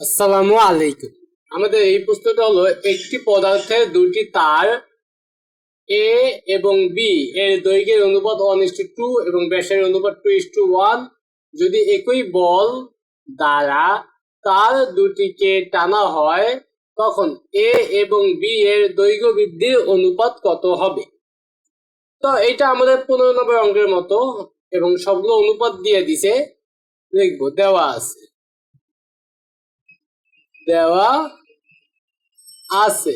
আসসালামু আলাইকুম। আমাদের এই প্রশ্নটা হলো, একটি পদার্থের দুটি তার এ এবং বি এর দৈর্ঘ্যের অনুপাত ওয়ান ইস টু টু এবং ব্যাসের অনুপাত টু ইস টু ওয়ান। যদি একই বল দ্বারা তার দুটিকে টানা হয়, তখন এ এবং বি এর দৈর্ঘ্য বৃদ্ধির অনুপাত কত হবে? তো এটা আমাদের পনেরো নম্বর অঙ্কের মতো এবং সবগুলো অনুপাত দিয়ে দিছে, লিখব, দেওয়া আছে। দেওয়া আছে।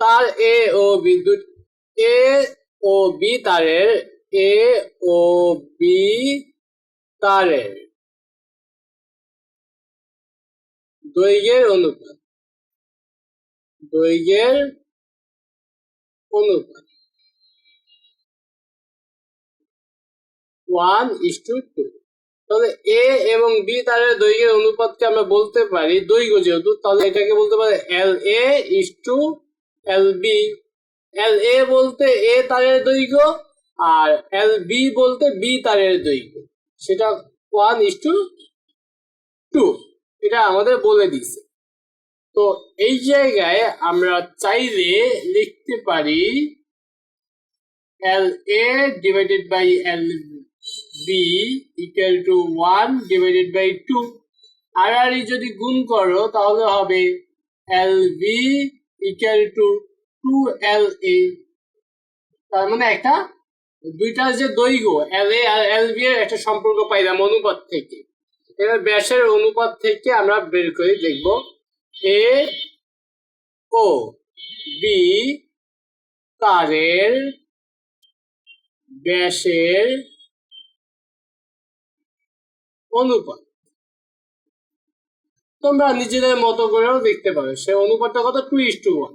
তার এ ও বিদ্যুৎ এ ও বি তারের, এ ও বি তারের। দৈর্ঘ্যের অনুপাত। দৈর্ঘ্যের অনুপাত। One is to two. তাহলে এ এবং বি তারের দৈর্ঘ্যের অনুপাতকে আমরা বলতে পারি দৈর্ঘ্য যেহেতু, তাহলে এটাকে বলতে পারি L A is to L B. এল এ বলতে এ তারের দৈর্ঘ্য আর এল বি বলতে বি তারের দৈর্ঘ্য। সেটা ওয়ান ইস টু টু, এটা আমাদের বলে দিছে তো এই জায়গায় আমরা চাইলে লিখতে পারি L A divided by L B. Equal to one divided by আর যদি গুণ করো, তাহলে হবে L B equal to two L A তার মানে একটা দুইটার যে দৈর্ঘ্য এল আর এল বি এর একটা সম্পর্ক পাইলাম অনুপাত থেকে। এবার ব্যাসের অনুপাত থেকে আমরা বের করে দেখব এ ও বি তারের ব্যাসের অনুপাত। তোমরা নিজেদের মতো করেও দেখতে পারো সে অনুপাতটা কত? Two is to one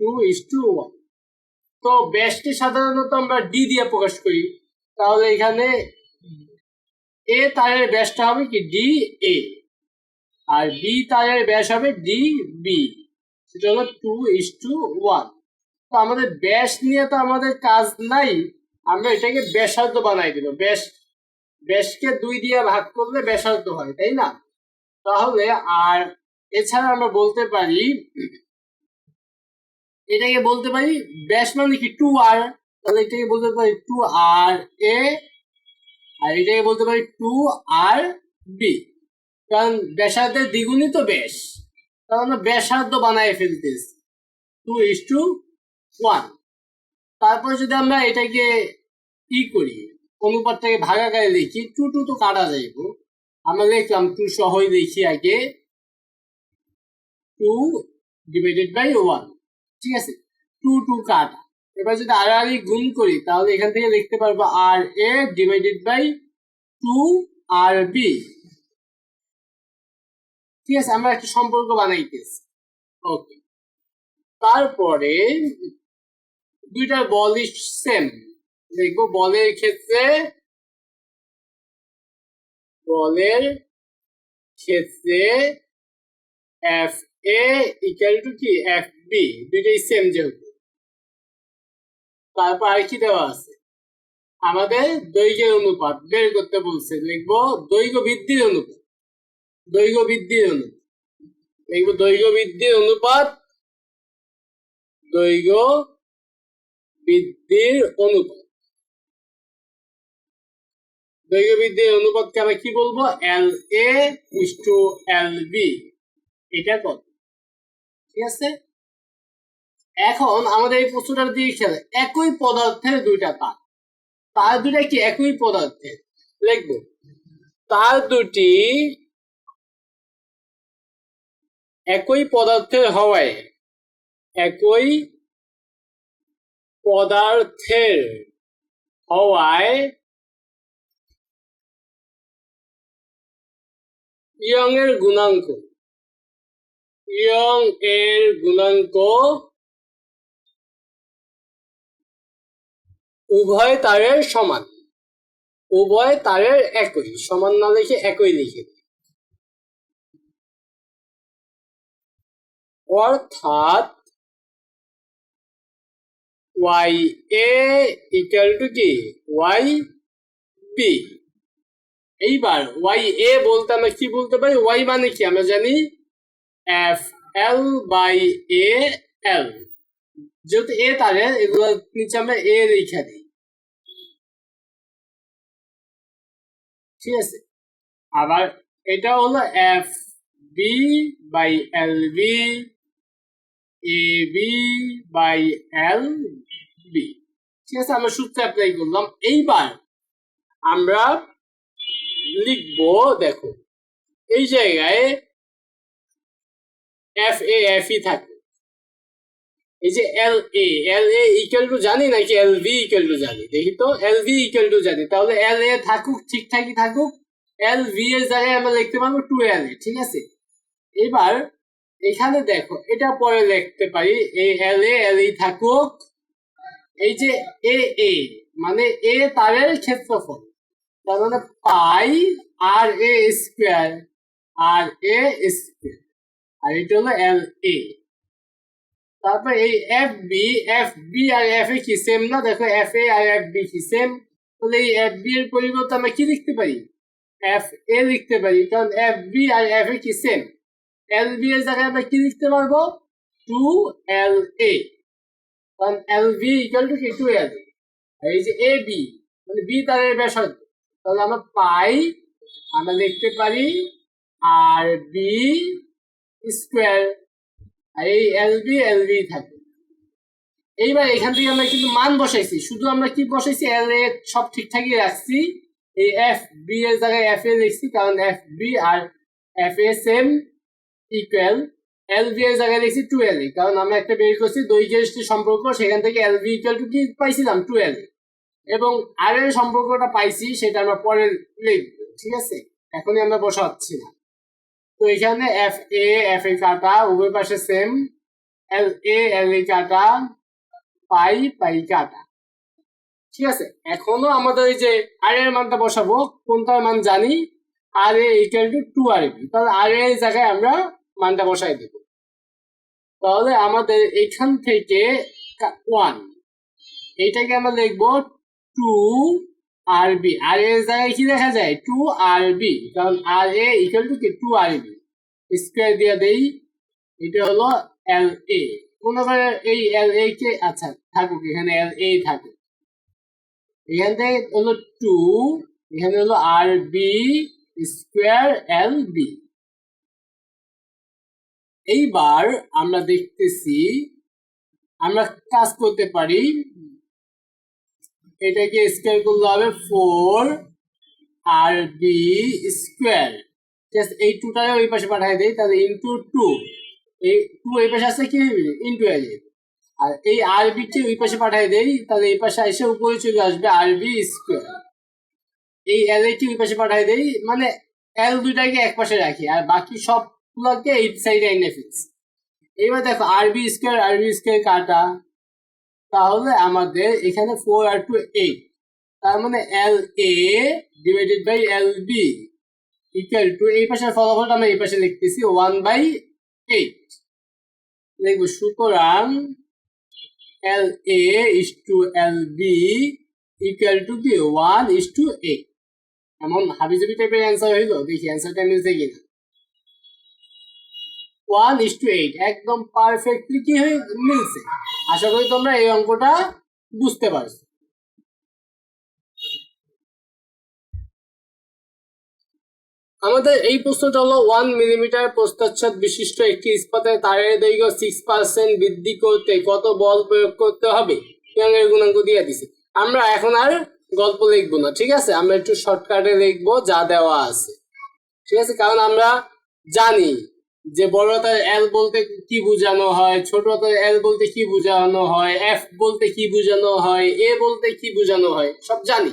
two is to one তো ব্যাসটি সাধারণত আমরা ডি দিয়ে প্রকাশ করি। তাহলে এখানে এ তারের ব্যাসটা হবে কি? ডি এ আর বি তারের ব্যাস হবে ডি বি সেটা হলো টু ইস টু ওয়ান তো আমাদের ব্যাস নিয়ে তো আমাদের কাজ নাই। আমরা এটাকে ব্যাসার্ধ বানাই দিব ব্যাস ব্যাসকে দুই দিয়ে ভাগ করলে ব্যাসার্ধ হয়, তাই না? তাহলে আর এছাড়া আমরা বলতে পারি, এটাকে বলতে পারি ব্যাস মানে কি? টু আর তাহলে এটাকে বলতে পারি টু আর এ আর এটাকে বলতে পারি টু আর বি কারণ ব্যাসার্ধের দ্বিগুণই তো ব্যাস। তাহলে আমরা ব্যাসার্ধ বানায় ফেলতেছি। টু ইস টু ওয়ান তারপর যদি আমরা এটাকে ই করি? অনুপাতটাকে ভাগাকারে লিখি টু টু তো কাটা যাইব আমরা লিখলাম টু সহই লিখি আগে টু ডিভাইডেড বাই ওয়ান ঠিক আছে? টু টু কাটা। এবার যদি আর আর গুণ করি, তাহলে এখান থেকে লিখতে পারব R A divided by two R B ঠিক আছে? আমরা একটা সম্পর্ক বানাইতেছি। ওকে তারপরে দুইটার বলই সেম দেখব বলের ক্ষেত্রে বলের ক্ষেত্রে এফ এ ইকুয়াল টু কি? এফ বি দুইটাই সেম যেহেতু। তারপর আর কি দেওয়া আছে? আমাদের দৈর্ঘ্যের অনুপাত, বের করতে বলছে। লিখব দৈর্ঘ্য বৃদ্ধির অনুপাত। দৈর্ঘ্য বৃদ্ধির অনুপাত। লিখব দৈর্ঘ্য বৃদ্ধির অনুপাত, দৈর্ঘ্য বৃদ্ধির অনুপাত। দৈর্ঘ্য বৃদ্ধির অনুপাতকে আমরা কি বলব? এল এ টু এল বি এটা কত? ঠিক আছে? এখন আমাদের এই প্রশ্নটার দিকে খেয়াল একই পদার্থের দুইটা তার। তার দুটা কি? একই পদার্থের। লিখব। তার দুটি একই পদার্থের হওয়ায়, একই পদার্থের হওয়ায় ইয়ং এর গুণাঙ্ক ইয়ং এর গুণাঙ্ক উভয় তারের সমান। উভয় তারের একই। সমান না লিখে একই লিখে। অর্থাৎ ওয়াই এ ইকুয়াল টু কি ওয়াই বি এইবার ওয়াই এ বলতে আমরা কি বলতে পারি? ওয়াই মানে কি? আমরা জানি এফ এল বাই এ এল যেহেতু এ তারে এগুলো নিচে আমরা এ রেখা দিই। ঠিক আছে? আবার এটা হলো F B by L B A B by L B ঠিক আছে? আমরা সূত্র অ্যাপ্লাই করলাম। এইবার আমরা লিখব, দেখো, এই জায়গায় এফ এ এফ ই থাকে। এই যে এল এ এল এ ইকুয়াল টু জানি নাকি এল ভি ইকুয়াল টু জানি? দেখি তো এল ভি ইকুয়াল টু জানি। তাহলে এল এ থাকুক, ঠিকঠাকই থাকুক এল ভি এর জায়গায় আমরা লিখতে পারব টু এল এ ঠিক আছে? এবার এখানে দেখো, এটা পরে লিখতে পারি এ এল এ এল ই থাকুক। এই যে এ এ মানে এ তারের ক্ষেত্রফল। তার মানে পাই আর এ স্কোয়ার, আর এ স্কোয়ার, আর এটা হলো এল এ। তারপর এই এফ বি এফ বি আর এফ এ কি সেম না? দেখো এফ এ আর এফ বি কি সেম তাহলে এই এফ বি এর পরিবর্তে আমরা কি লিখতে পারি? এফ এ লিখতে পারি, কারণ এফ বি আর এফ এ কি সেম এল বি এর জায়গায় আমরা কি লিখতে পারব? Two L A. কারণ এল বি ইকুয়াল টু কি? টু এল এই যে এ বি মানে বি তারের ব্যাসার্ধ। তাহলে আমরা পাই, আমরা লিখতে পারি আর বি স্কোয়ার আর এই এল বি এল বি থাকে। এইবার এখান থেকে আমরা কিন্তু মান বসাইছি। শুধু আমরা কি বসাইছি? এল এ সব ঠিকঠাকই রাখছি। এই এফ বি এর জায়গায় এফ এ লিখছি, কারণ এফ বি আর F A same equal L B এর জায়গায় লিখছি টু এল কারণ আমরা একটা বের করছি, দৈর্ঘ্যের যে সম্পর্ক, সেখান থেকে এল বি ইকুয়াল টু কি পাইছিলাম? টু এল এবং আর এর সম্পর্কটা পাইছি, সেটা আমরা পরে লিখব, ঠিক আছে? এখনই আমরা বসাচ্ছি। না তো এখানে এফ এ এফ এ কাটা, উভয় পাশে সেম এল এ এল এ কাটা, পাই পাই কাটা। ঠিক আছে? এখনও আমাদের ওই যে আর এর মানটা বসাবো, কোনটার মান জানি? R A equal to two R B তাহলে আর এর জায়গায় আমরা মানটা বসাই দেব। তাহলে আমাদের এখান থেকে ওয়ান এইটাকে আমরা লিখব টু আর বি আর এর জায়গায় কি দেখা যায়? টু আর বি কারণ আর এ ইকুয়াল টু কি? টু আর বি স্কোয়ার দিয়ে দেই। এটা হলো এল এ মনে করে এই এল এ কে? আচ্ছা থাকুক, এখানে এল এ থাকুক এখান থেকে হলো টু এখানে হলো R B square L B এইবার আমরা দেখতেছি, আমরা কাজ করতে পারি এটাকে স্কোয়ার করলে হবে four R B square just এই টুটাকে ওই পাশে পাঠিয়ে দেই, তাহলে ইন্টু টু এই টু এই পাশে আসলে কি? ইন্টু হয়ে যাবে আর এই আর বিকে ওই পাশে পাঠিয়ে দেই, তাহলে এই পাশে এসে উপরে চলে আসবে আর বি স্কোয়ার এই এল কে ওই পাশে পাঠিয়ে দেই মানে এল দুইটাকে এক পাশে রাখি, আর বাকি সবগুলোকে এই সাইডে এনে ফিক্স এইবার দেখো R B square R B square কাটা। তাহলে আমাদের এখানে ফোর আর টু এইট তার মানে L A divided by L B equal to এই পাশের ফলাফলটা আমরা এই পাশে লিখতেছি ওয়ান বাই এইট লিখব, সুতরাং L A is to L B equal to কি? ওয়ান ইস টু এইট এমন হাবিজাবি টাইপের অ্যান্সার হইল? দেখি অ্যান্সারটা মিলছে কিনা। ওয়ান ইস টু এইট একদম পারফেক্টলি কি হয়ে মিলছে? আশা করি তোমরা এই অঙ্কটা বুঝতে পারছ। আমাদের এই প্রশ্নটা হলো ওয়ান মিলিমিটার প্রস্তাচ্ছদ বিশিষ্ট একটি ইস্পাতের তারের দৈর্ঘ্য সিক্স পার্সেন্ট বৃদ্ধি করতে কত বল প্রয়োগ করতে হবে? এর গুণাঙ্ক দিয়ে দিছে। আমরা এখন আর গল্প লিখব না, ঠিক আছে? আমরা একটু শর্টকাটে লিখব, যা দেওয়া আছে। ঠিক আছে? কারণ আমরা জানি যে বড় হাতের এল বলতে কি বোঝানো হয়, ছোট হাতের এল বলতে কি বোঝানো হয় এফ বলতে কি বোঝানো হয় এ বলতে কি বোঝানো হয়, সব জানি।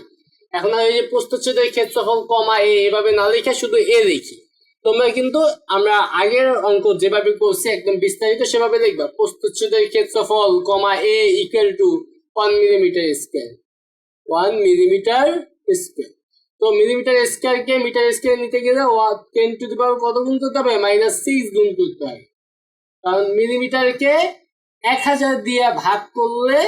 এখন এই যে প্রস্তুচ্ছেদের ক্ষেত্রফল কমা এ এভাবে না লিখে শুধু এ লিখি। তোমরা কিন্তু আমরা আগের অঙ্ক যেভাবে করছি, একদম বিস্তারিত সেভাবে লিখবা প্রস্তুচ্ছেদের ক্ষেত্রফল কমা A equal to one millimetre square one millimetre square তো মিলিমিটার স্কোয়ারকে মিটার স্কোয়ার নিতে গেলে টেন টু দি পাওয়ার কত গুণ করতে হবে? মাইনাস সিক্স গুণ করতে হয়। কারণ মিলিমিটারকে এক হাজার দিয়ে ভাগ করলে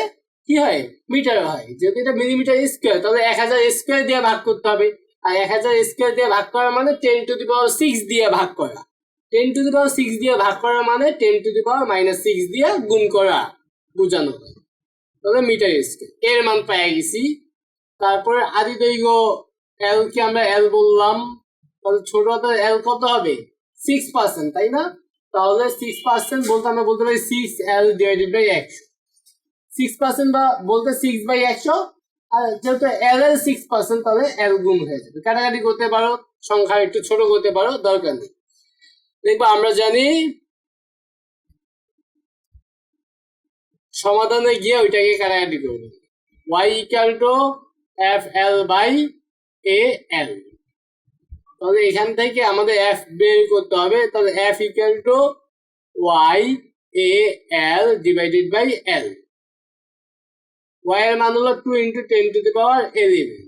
কি হয়? মিটার হয়। যেহেতু এটা মিলিমিটার স্কোয়ার তাহলে এক হাজার স্কোয়ার দিয়ে ভাগ করতে হবে। আর এক হাজার স্কোয়ার দিয়ে ভাগ করা মানে ten to the power six দিয়ে ভাগ করা। Ten to the power six দিয়ে ভাগ করা মানে ten to the power minus six দিয়ে গুণ করা বোঝানো হয়। তাহলে মিটার স্কোয়ার এর মান পেয়ে গেছি। তারপরে আদি দৈর্ঘ্য এল কে আমরা এল বললাম? তাহলে ছোট হাতের এল কত হবে? সিক্স পার্সেন্ট তাই না? তাহলে সিক্স পার্সেন্ট বলতে আমরা বলতে পারি সিক্স এল ডিভাইডেড বাই একশো। সিক্স পার্সেন্ট বা বলতে সিক্স বাই একশো, আর যেহেতু এল এল সিক্স পার্সেন্ট তাহলে এল গুণ হয়ে যাবে। কাটাকাটি করতে পারো, সংখ্যা একটু ছোট করতে পারো, দরকার নেই। দেখব আমরা জানি সমাধানে গিয়ে ওইটাকে কাটাকাটি করব y equal to F L by A L তাহলে এখান থেকে আমাদের এফ বের করতে হবে। তাহলে F equal to Y A L divided by L Y এর মান হলো two into ten to the power eleven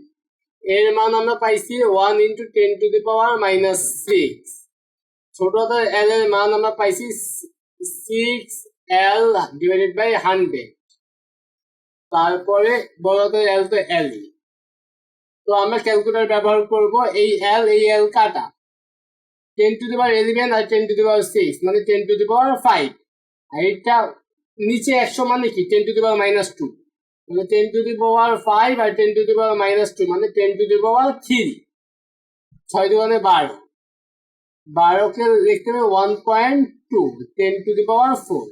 এর মান আমরা পাইছি one into ten to the power minus six ছোট এল এর মান আমরা পাইছি six L divided by hundred তারপরে বড় এল তো এল তো আমরা ক্যালকুলেটার ব্যবহার করব এই এল এই এল কাটা। Ten to the power eleven R ten to the power six মানে ten to the power five আর এটা নিচে একশো মানে কি? Ten to the power minus two মানে ten to the power five R ten to the power minus two মানে ten to the power three ছয় দুগুণে বারো। বারোকে লিখতে হবে one point two ten to the power four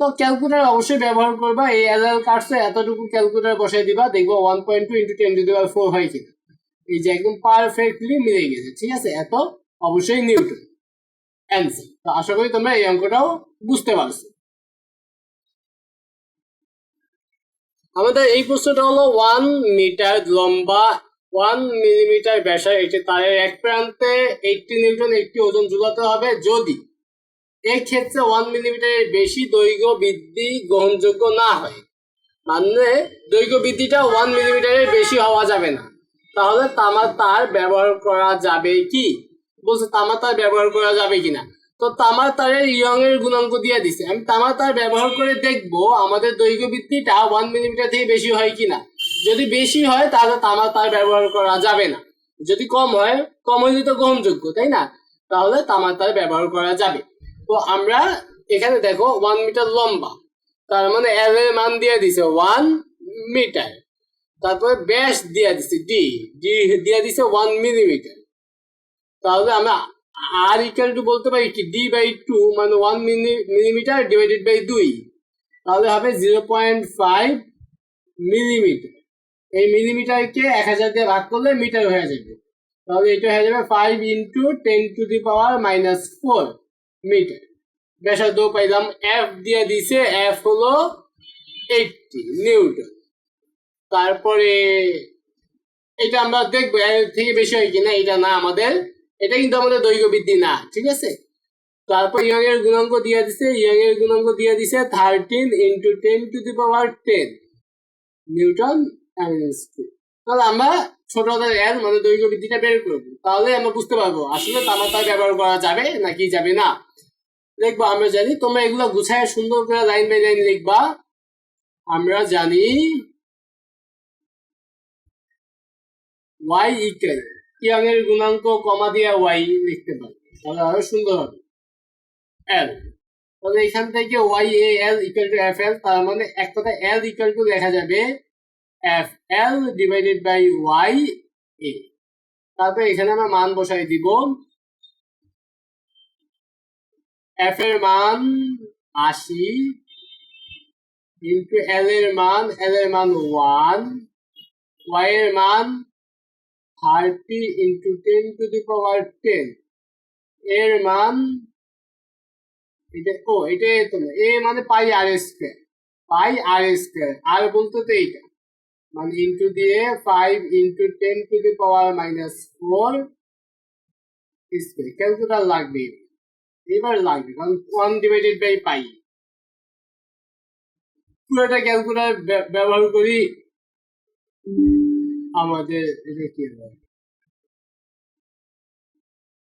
তো calculator অবশ্যই ব্যবহার করবা। এই এল এল কাটছে এতটুকু ক্যালকুলেটর বসাই দিবা, দেখব one point two into ten to the power four হয় কিনা এই যে একদম পারফেক্টলি মিলে গেছে, ঠিক আছে? এত অবশ্যই নিউটন অ্যান্সার তো আশা করি তোমরা এই অঙ্কটাও বুঝতে পারছ। আমাদের এই প্রশ্নটা হলো ওয়ান মিটার লম্বা ওয়ান মিলিমিটার ব্যাসার একটি তারের এক প্রান্তে এইটটি নিউটন একটি ওজন ঝুলাতে হবে। যদি এই ক্ষেত্রে ওয়ান মিলিমিটারের বেশি দৈর্ঘ্য বৃদ্ধি গ্রহণযোগ্য না হয়। মানে দৈর্ঘ্য বৃদ্ধিটা ওয়ান মিলিমিটারের বেশি হওয়া যাবে না। তাহলে তামার তার ব্যবহার করা যাবে কি? বলছে তামার তার ব্যবহার করা যাবে কিনা? তো তামার তারের ইয়ং এর গুণাঙ্ক দিয়ে দিছে। আমি তামার তার ব্যবহার করে দেখব আমাদের দৈর্ঘ্য বৃদ্ধিটা ওয়ান মিলিমিটার থেকে বেশি হয় কিনা। যদি বেশি হয়, তাহলে তামার তার ব্যবহার করা যাবে না। যদি কম হয়, কম হলে তো গ্রহণযোগ্য, তাই না? তাহলে তামার তার ব্যবহার করা যাবে। তো আমরা এখানে দেখো ওয়ান মিটার লম্বা। তার মানে এল এর মান দিয়ে দিছে ওয়ান মিটার তারপরে ব্যাস দিয়ে দিছে ডি ডি দিয়ে দিছে ওয়ান মিলিমিটার তাহলে আমরা আর ইকাল টু বলতে পারি কি? ডি বাই টু মানে ওয়ান মিলিমিটার ডিভাইডেড বাই দুই। তাহলে হবে জিরো পয়েন্ট ফাইভ মিলিমিটার এই মিলিমিটারকে এক হাজার দিয়ে ভাগ করলে মিটার হয়ে যাবে। তাহলে এটা হয়ে যাবে five into ten to the power minus four metre ব্যাসার্ধ পাইলাম এফ দিয়ে দিছে এফ হলো এইটটি নিউটন। তারপরে এটা আমরা দেখব এর থেকে বেশি হয় কিনা, এটা না আমাদের, এটা কিন্তু আমাদের দৈর্ঘ্য বৃদ্ধি না, ঠিক আছে? তারপর ইয়ং এর গুণাঙ্ক দিয়ে দিছে ইয়ং এর গুণাঙ্ক দিয়ে দিছে thirteen into ten to the power ten newton তাহলে আমরা ছোট এল মানে দৈর্ঘ্য বৃদ্ধিটা বের করব। তাহলে আমরা বুঝতে পারব, আসলে তামার তার ব্যবহার করা যাবে নাকি যাবে না। লিখব, আমরা জানি। তোমরা এগুলো গুছায় সুন্দর করে লাইন বাই লাইন লিখবা। আমরা জানি ওয়াই ইকুয়াল ইয়ং এর গুণাঙ্ক কমা দিয়ে ওয়াই লিখতে পারব তাহলে আরও সুন্দর হবে। এল তাহলে এখান থেকে Y A L equal to F L তার মানে এক কথা এল ইকুয়াল টু লেখা যাবে F L divided by Y A তারপরে এখানে আমরা মান বসাই দিব। এফ এর মান আশি ইন্টু এল এর মান এল এর মান ওয়ান ওয়াই এর মান thirty into ten to the power ten এর মান এটা, ও, এটা তো এ মানে পাই আর স্কোয়ার পাই আর স্কোয়ার আর বলতে তো এইটা মানে ইন্টু দিয়ে five into ten to the power minus four square calculator লাগবে এবার লাগবে, কারণ ওয়ান ডিভাইডেড বাই পাই পুরোটা ক্যালকুলেটার ব্যবহার করি আমাদের এটা কি হবে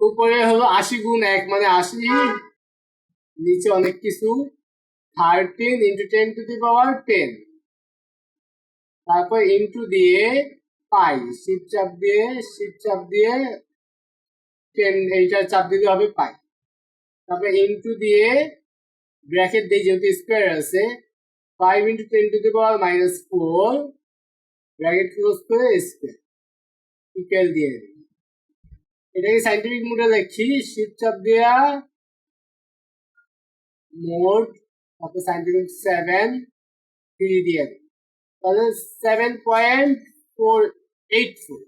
উপরে হলো আশি গুণ এক মানে আশি, নিচে অনেক কিছু thirteen into ten to the power ten তারপর ইন্টু দিয়ে পাই শিপ চাপ দিয়ে শিপ চাপ দিয়ে টেন এইটা চাপ দিতে হবে পাই তারপরে ইনটু দিয়ে ব্র্যাকেট দিয়ে যেহেতু স্কোয়ার আছে five into ten to the power minus four bracket close করে স্কোয়ার ইকুয়াল দিয়ে এটাকে সাইন্টিফিক মোডে লিখি শিপ চাপ দেওয়া মোড তারপর সাইন্টিফিক সেভেন থ্রি দিয়ে তাহলে seven point four eight four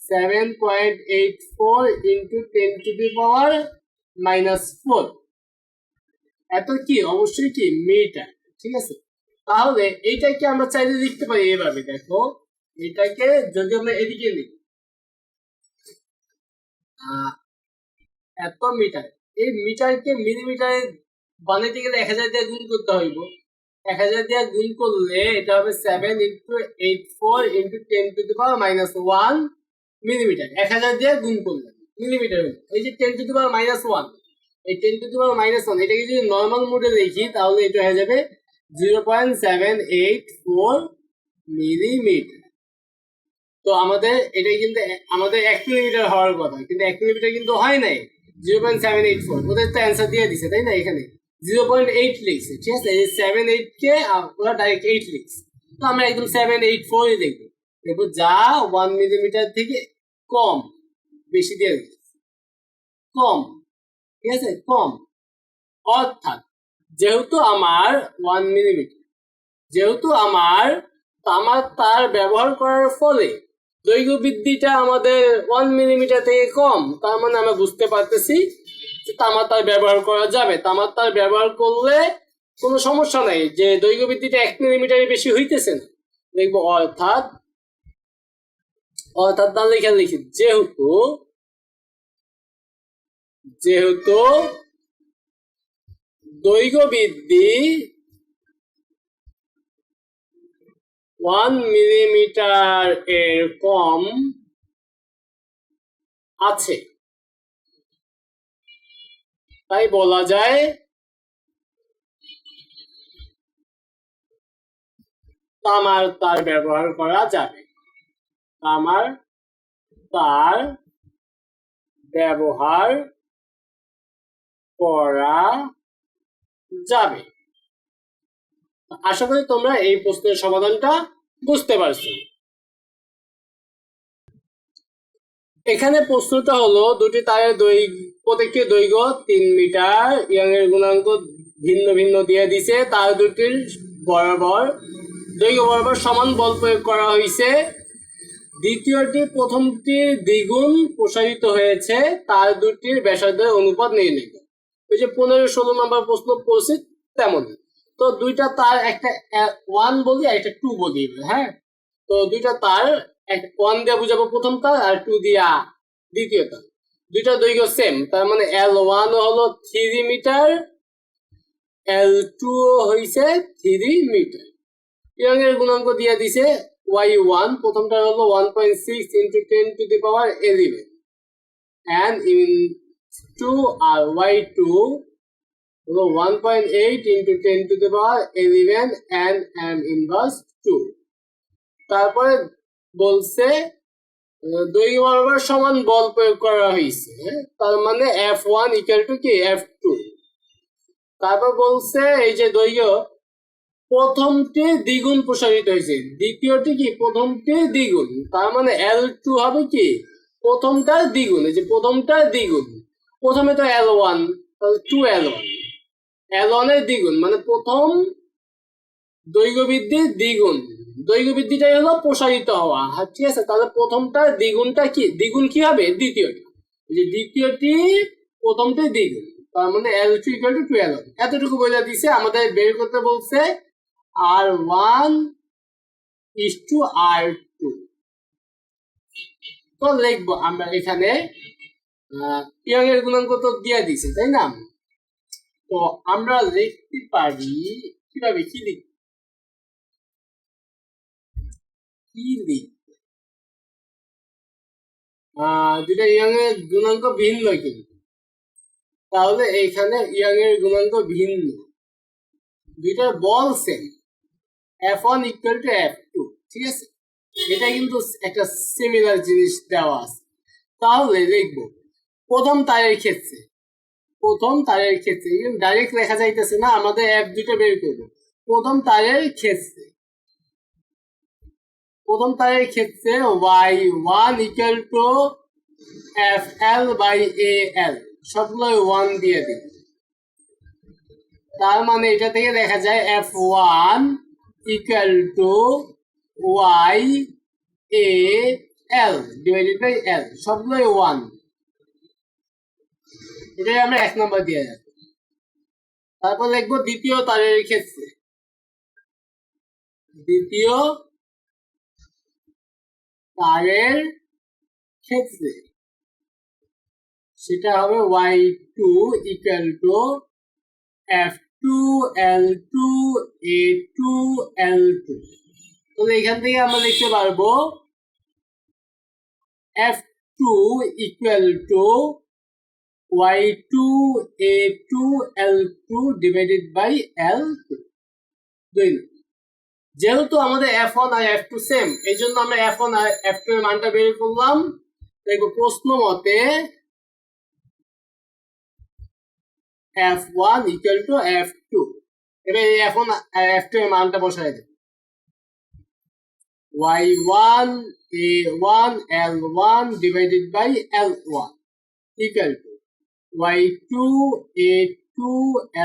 seven point eight four into ten to the power minus four এত কি? অবশ্যই কি? মিটার ঠিক আছে? তাহলে এইটাকে আমরা চাইলে লিখতে পারি এভাবে দেখো। এটাকে যদি আমরা এদিকে আহ, এত মিটার। এই মিটারকে মিলিমিটারে বানাইতে গেলে এক হাজার দিয়ে গুণ করতে হইব। এক হাজার দিয়ে গুণ করলে এটা হবে seven into eight four into ten to the power minus one millimetre এক হাজার দিয়ে গুণ করলে। মিলিমিটার এই যে ten to the minus one এই ten to the minus one এটাকে যদি নর্মাল মোডে লিখি তাহলে এটা হয়ে যাবে zero point seven eight four millimetre তো আমাদের এটা কিন্তু, আমাদের এক কিলোমিটার হওয়ার কথা, কিন্তু এক কিলোমিটার কিন্তু হয় নাই zero point seven eight four ওদের তো অ্যান্সার দিয়ে দিছে, তাই না, এখানে? জিরো পয়েন্ট এইট লিখছে, ঠিক আছে? এই সেভেন এইট কে ওরা ডাইরেক্ট এইট লিখছে। তো আমরা একদম সেভেন এইট ফোরই দেখব। দেখব যা ওয়ান মিলিমিটার থেকে কম। বেশি দিয়ে দিচ্ছে। কম, ঠিক আছে? কম। অর্থাৎ যেহেতু আমার ওয়ান মিলিমিটার যেহেতু আমার তামার তার ব্যবহার করার ফলে দৈর্ঘ্য বৃদ্ধিটা আমাদের ওয়ান মিলিমিটার থেকে কম, তার মানে আমরা বুঝতে পারতেছি যে তামার তার ব্যবহার করা যাবে। তামার তার ব্যবহার করলে কোনো সমস্যা নাই যে দৈর্ঘ্য বৃদ্ধিটা এক মিলিমিটারের বেশি হইতেছে না। দেখব, অর্থাৎ অর্থাৎ তার লেখা লিখি, যেহেতু যেহেতু দৈর্ঘ্য বৃদ্ধি ওয়ান মিলিমিটার এর কম আছে। তাই বলা যায় তামার তার ব্যবহার করা যাবে। তামার তার ব্যবহার করা যাবে। আশা করি তোমরা এই প্রশ্নের সমাধানটা বুঝতে পারছ। এখানে প্রশ্নটা হলো, দুটি তারের দৈর্ঘ্য প্রত্যেকটি দৈর্ঘ্য তিন মিটার ইয়াং এর গুণাঙ্ক ভিন্ন ভিন্ন দিয়ে দিছে, তার দুটির বরাবর, দৈর্ঘ্য বরাবর সমান বল প্রয়োগ করা হয়েছে দ্বিতীয়টি, প্রথমটির দ্বিগুণ প্রসারিত হয়েছে, তার দুটির ব্যাসার্ধের অনুপাত নির্ণয় করো। ওই যে পনেরো ষোলো নম্বর প্রশ্ন পড়ছি তেমন তো দুইটা তার একটা ওয়ান বলি আর একটা টু বলি হ্যাঁ? তো দুইটা তার ওয়ান দিয়ে বুঝাবো প্রথম তার আর টু দিয়া দ্বিতীয় তার। দুইটা দৈর্ঘ্য সেম তার মানে এল ওয়ান হলো থ্রি মিটার এল টু হইছে থ্রি মিটার এর গুণাঙ্ক দিয়ে দিছে ওয়াই ওয়ান প্রথমটা হলো one point six into ten to the power eleven and in two R Y two হলো one point eight into ten to the power eleven and M inverse two তারপরে বলছে দৈর্ঘ্য বরাবর সমান বল প্রয়োগ করা হয়েছে হ্যাঁ? তার মানে এফ ওয়ান ইকুয়াল টু কি? এফ টু তারপর বলছে, এই যে দৈর্ঘ্য, প্রথমটি দ্বিগুণ প্রসারিত হয়েছে, দ্বিতীয়টি কি? প্রথমটি দ্বিগুণ, তার মানে এল টু হবে কি? প্রথমটার দ্বিগুণ, এই যে প্রথমটার দ্বিগুণ। প্রথমে তো L one two L one L ওয়ানের দ্বিগুণ মানে প্রথম দৈর্ঘ্য দ্বিগুণ। দৈর্ঘ্য বৃদ্ধিটাই হলো প্রসারিত হওয়া। ঠিক আছে, তাহলে প্রথমটার দ্বিগুণটা কি? দ্বিগুণ কি হবে? দ্বিতীয়টি। যে দ্বিতীয়টি প্রথমটি দ্বিগুণ, তার মানে L two equal to twelve এতটুকু বোঝা দিছে, আমাদের বের করতে বলছে আর one is two R two তো লিখব আমরা এখানে ইয়ং এর গুণাঙ্ক তো দিয়ে দিছে, তাই না? তো আমরা লিখতে পারি, কীভাবে কি লিখ কি লিখ দুটা গুণাঙ্ক ভিন্ন কিন্তু। তাহলে এখানে ইয়ং এর গুণাঙ্ক ভিন্ন। দুইটার বল same. F one equal to F two ঠিক আছে? এটা কিন্তু একটা সিমিলার জিনিস দেওয়া আছে। তাহলে লিখব প্রথম তারের ক্ষেত্রে। প্রথম তারের ক্ষেত্রে। ডাইরেক্ট লেখা যাইতেছে না, আমাদের এক দুটো বের করব। প্রথম তারের ক্ষেত্রে। প্রথম তারের ক্ষেত্রে Y one equal to F L by A L সবগুলো ওয়ান দিয়ে দিই। তার মানে এটা থেকে দেখা যায় F one equal to Y A L divided by L সবগুলোই ওয়ান এটাই আমরা এক নম্বর দিয়ে যাব তারপর লিখব দ্বিতীয় তারের ক্ষেত্রে। দ্বিতীয় তারের ক্ষেত্রে। সেটা হবে Y two equal to F two L two A two L two তাহলে এখান থেকে আমরা লিখতে পারব F two equal to y2 a2 l2 divided by l2 দুই যেহেতু আমাদের f1 আর f2 सेम এইজন্য আমরা f1 আর f2 এর মানটা বের করলাম। দেখো, প্রশ্ন মতে f1 equal to f2 এবারে f1 আর f2 এর মানটা বসাই দেব y1 a1 l1 divided by l1 equal to y2 a2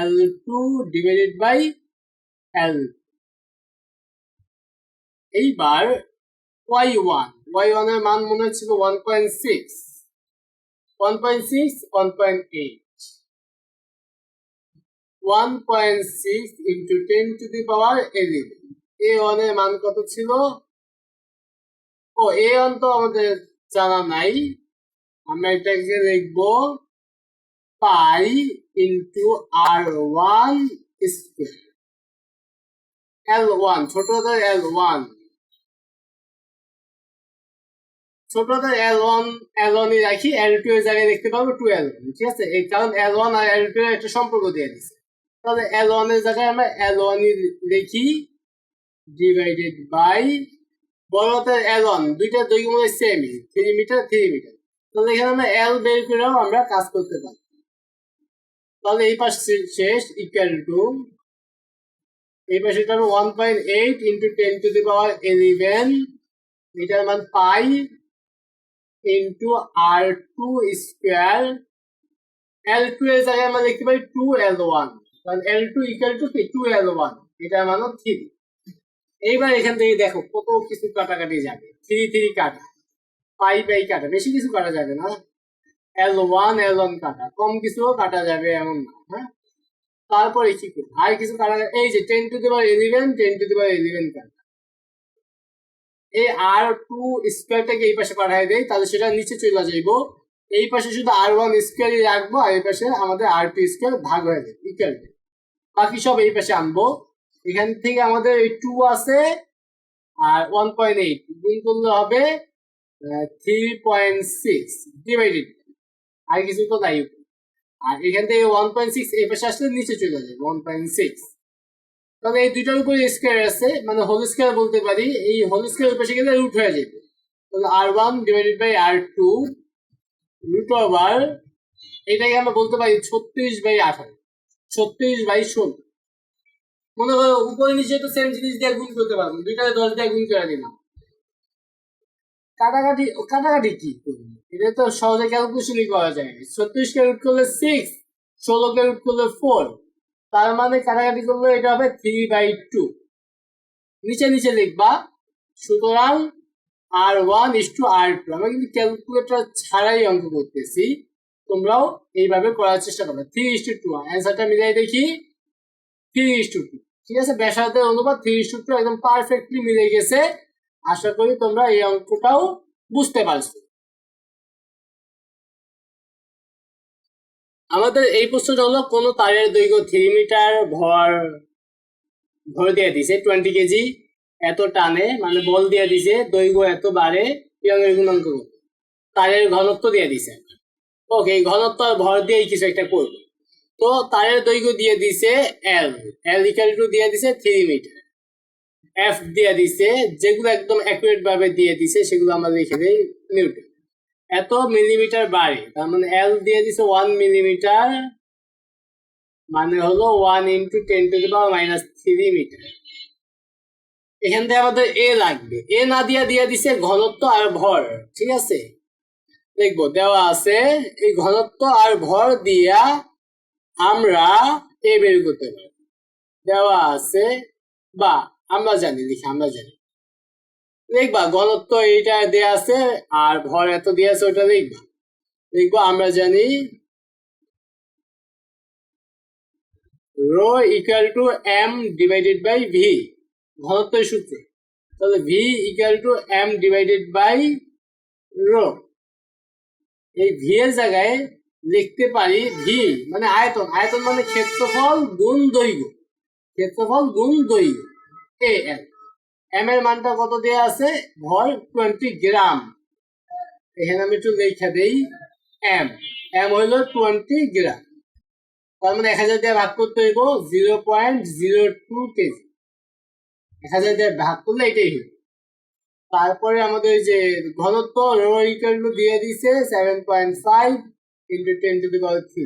l2 divided by l. এইবার y1 y1 এর মান মনে ছিল 1.6 1.6 1.8 1.6 into 10 to the power 11 a1 এর মান কত ছিল? ও a1 তো আমাদের জানা নাই। আমরা এটা লিখব pi into R one square L ছোট এল ওয়ান ছোট এল ওয়ান এল রাখি এল এর জায়গায় দেখতে পাবো টু এল ঠিক আছে এই কারণ এল আর এল এর একটা সম্পর্ক দিয়ে দিচ্ছে তাহলে এল এর জায়গায় আমরা এল ওয়ানই লিখি ডিভাইডেড বাই বড়দের এল ওয়ান দুইটা দৈর্ঘ্য সেমই থ্রি মিটার থ্রি মিটার তাহলে এখানে আমরা এল বের করেও আমরা কাজ করতে পারি। তাহলে এই পাশ শেষ ইকুয়াল টু এই পাশে এটা হবে one point eight into ten to the power eleven এটার মান pi into R two square L two এর জায়গায় আমরা লিখতে পারি টু এল ওয়ান কারণ এল টু ইকুয়াল টু কি? টু এল ওয়ান এটার মান থ্রি এইবার এখান থেকে দেখো কত কিছু কাটাকাটি যাবে। থ্রি থ্রি কাটা পাই পাই কাটা, বেশি কিছু কাটা যাবে না। এল ওয়ান এল ওয়ান কাটা। কম কিছুও কাটা যাবে এমন না হ্যাঁ? তারপরে কি আর কিছু কাটা এই যে ten to the power eleven ten to the eleven কাটা। এই আর টু স্কোয়ারটাকে এই পাশে পাঠাই দেয় তাহলে সেটা নিচে চলে যাইব। এই পাশে শুধু আর ওয়ান স্কোয়ারই রাখব, আর এই পাশে আমাদের আর টু স্কোয়ার ভাগ হয়ে যাবে ইকুয়াল বাকি সব এই পাশে আনব। এখান থেকে আমাদের এই টু আছে, আর ওয়ান পয়েন্ট এইট গুণ করলে হবে থ্রি পয়েন্ট সিক্স ডিভাইডেড আর কিছু তো তাই আর এখান থেকে ওয়ান পয়েন্ট সিক্স এই পাশে আসলে নিচে চলে যাবে ওয়ান পয়েন্ট সিক্স তাহলে এই দুইটার উপরে স্কোয়ার আছে মানে হোল স্কোয়ার বলতে পারি, এই হোল স্কোয়ার পাশে গেলে রুট হয়ে যাবে। তাহলে R one divided by R two root over এটাকে আমরা বলতে পারি ছত্রিশ বাই আঠারো, ছত্রিশ বাই ষোলো। মনে করো উপরে নিচে তো সেম জিনিস দিয়ে গুণ করতে পারব, দুইটাকে দশ দিয়ে গুণ করে দিলাম। কাটাকাটি কাটাকাটি কি এটা তো সহজে ক্যালকুলেশনই করা যায় ছত্রিশকে রুট করলে সিক্স ষোলোকে রুট করলে ফোর তার মানে কাটাকাটি করলে এটা হবে থ্রি বাই টু নিচে নিচে লিখবা, সুতরাং আর one is two R two আমরা কিন্তু ক্যালকুলেটর ছাড়াই অঙ্ক করতেছি। তোমরাও এইভাবে করার চেষ্টা করবে। থ্রি ইস টু টু অ্যান্সারটা মিলাই দেখি। থ্রি ইস টু টু ঠিক আছে? ব্যাসার্ধের অনুপাত থ্রি ইস টু টু একদম পারফেক্টলি মিলে গেছে। আশা করি তোমরা এই অঙ্কটাও বুঝতে পারছ। আমাদের এই প্রশ্নটা হলো, কোন তারের দৈর্ঘ্য থ্রি মিটার ভর ভর দিয়ে দিছে টোয়েন্টি কেজি এত টানে মানে বল দিয়ে দিছে, দৈর্ঘ্য এত বাড়ে ইয়ংয়ের গুণাঙ্ক তারের ঘনত্ব দিয়ে দিছে। ওকে এই ঘনত্ব আর ভর দিয়েই কিছু একটা করব। তো তারের দৈর্ঘ্য দিয়ে দিছে এল এল ইকাল টু দিয়ে দিছে থ্রি মিটার এফ দিয়ে দিছে, যেগুলো একদম অ্যাকুরেট ভাবে দিয়ে দিছে, সেগুলো লিখে দিই নিউটন এত মিলিমিটার বাড়ি, তার মানে এল দিয়ে দিছে ওয়ান মিলিমিটার মানে হলো one into ten to power minus three metre এখান থেকে আমাদের এ লাগবে। এ না দিয়া দিয়ে দিছে ঘনত্ব আর ভর, ঠিক আছে? দেখব, দেওয়া আছে, এই ঘনত্ব আর ভর দিয়া আমরা এ বের করতে পারি দেওয়া আছে, বা আমরা জানি, লিখি আমরা জানি। দেখবা ঘনত্ব এইটা দেয়া আছে আর ভর এত দেয়া আছে ওটা লিখবা দেখব, আমরা জানি rho equal to M divided by V ঘনত্বের সূত্রে। তাহলে V equal to M divided by rho. এই ভি এর জায়গায় লিখতে পারি ভি মানে আয়তন। আয়তন মানে ক্ষেত্রফল গুণ দৈর্ঘ্য। ক্ষেত্রফল গুণ দৈর্ঘ্য এ এল এম এর মানটা কত দেয়া আছে? ভর টোয়েন্টি গ্রাম এখানে আমি একটু লেখা দেই। এম এম হইল টোয়েন্টি গ্রাম তার মানে এক হাজার দিয়ে ভাগ করতে হইব zero point zero two KG. এক হাজার দিয়ে ভাগ করলে এটাই হইব তারপরে আমাদের যে ঘনত্ব রো ইকুয়াল দিয়ে দিছে seven point five into ten to the power three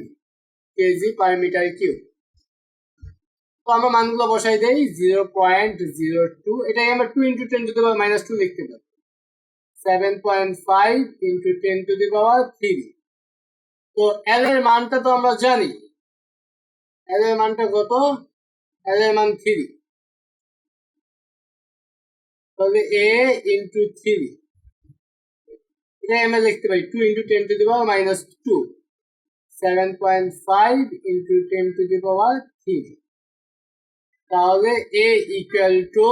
KG per metre cube তো আমরা মানগুলো বসাই দেই জিরো পয়েন্ট জিরো টু এটাকে আমরা two into ten to the power minus two লিখতে পারি। Seven point five into ten to the power three তো এল এর মানটা তো আমরা জানি। এল এর মানটা কত? এল এর মান থ্রি তাহলে এ ইন্টু থ্রি এটা আমরা লিখতে পারি two into ten to the power minus two seven point five into ten to the power three তাহলে A equal to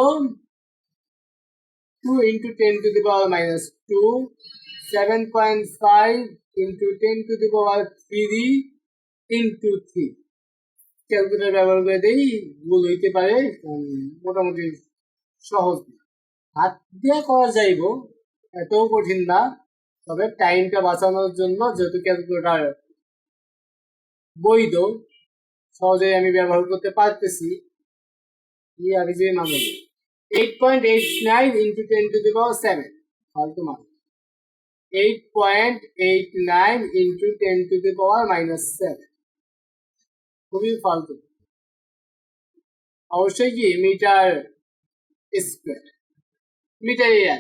two into ten to the power minus two seven point five into ten to the power three into three calculator ব্যবহার করে দিই ভুল হইতে পারে মোটামুটি সহজ। হাত দিয়ে করা যাইব এতও কঠিন না, তবে টাইমটা বাঁচানোর জন্য যেহেতু ক্যালকুলেটার বৈধ, সহজেই আমি ব্যবহার করতে পারতেছি। Eight nine into ten to the power seven ফালতু মান eight point eight nine into ten to the power minus seven খুবই ফালতু অবশ্যই কি? Metre square. মিটার এরিয়া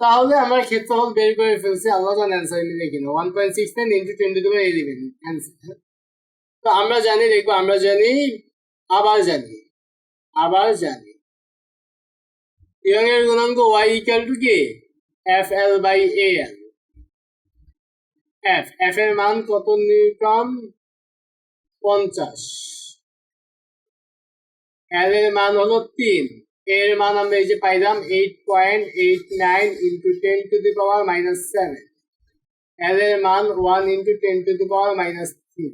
তাহলে আমরা ক্ষেত্রফল বের করে ফেলছি, আল্লাহ জান অ্যান্সার মিলে কিনা one point six nine into ten to the power eleven answer তো আমরা জানি, দেখব, আমরা জানি আবার জানি আবার জানি। ইয়ং এর গুণাঙ্ক Y equal to K? F L by A L F F এর মান কত নিউটন? পঞ্চাশ। এল এর মান হলো তিন। এর মান আমরা এই যে পাইলাম eight point eight nine into ten to the power minus seven L এর মান one into ten to the power minus three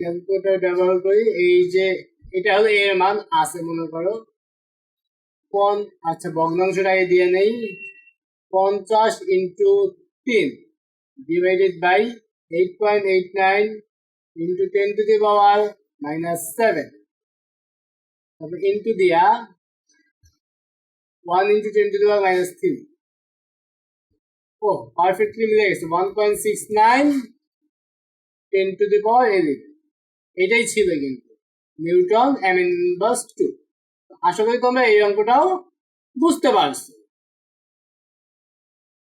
calculator ব্যবহার করি, এই যে এটা হলো এর মান আছে, মনে করো, পন আচ্ছা ভগ্নাংশটা দিয়ে নেই, পঞ্চাশ ইন্টু তিন divided by eight point eight nine into ten to the power minus seven তারপর ইন্টু দিয়া one into ten to the power minus three O perfectly মিলে গেছে one point six nine ten to the power eleven এটাই ছিল কিন্তু। Newton অ্যামিনবাস two. আশা করি তোমরা এই অঙ্কটাও বুঝতে পারছ।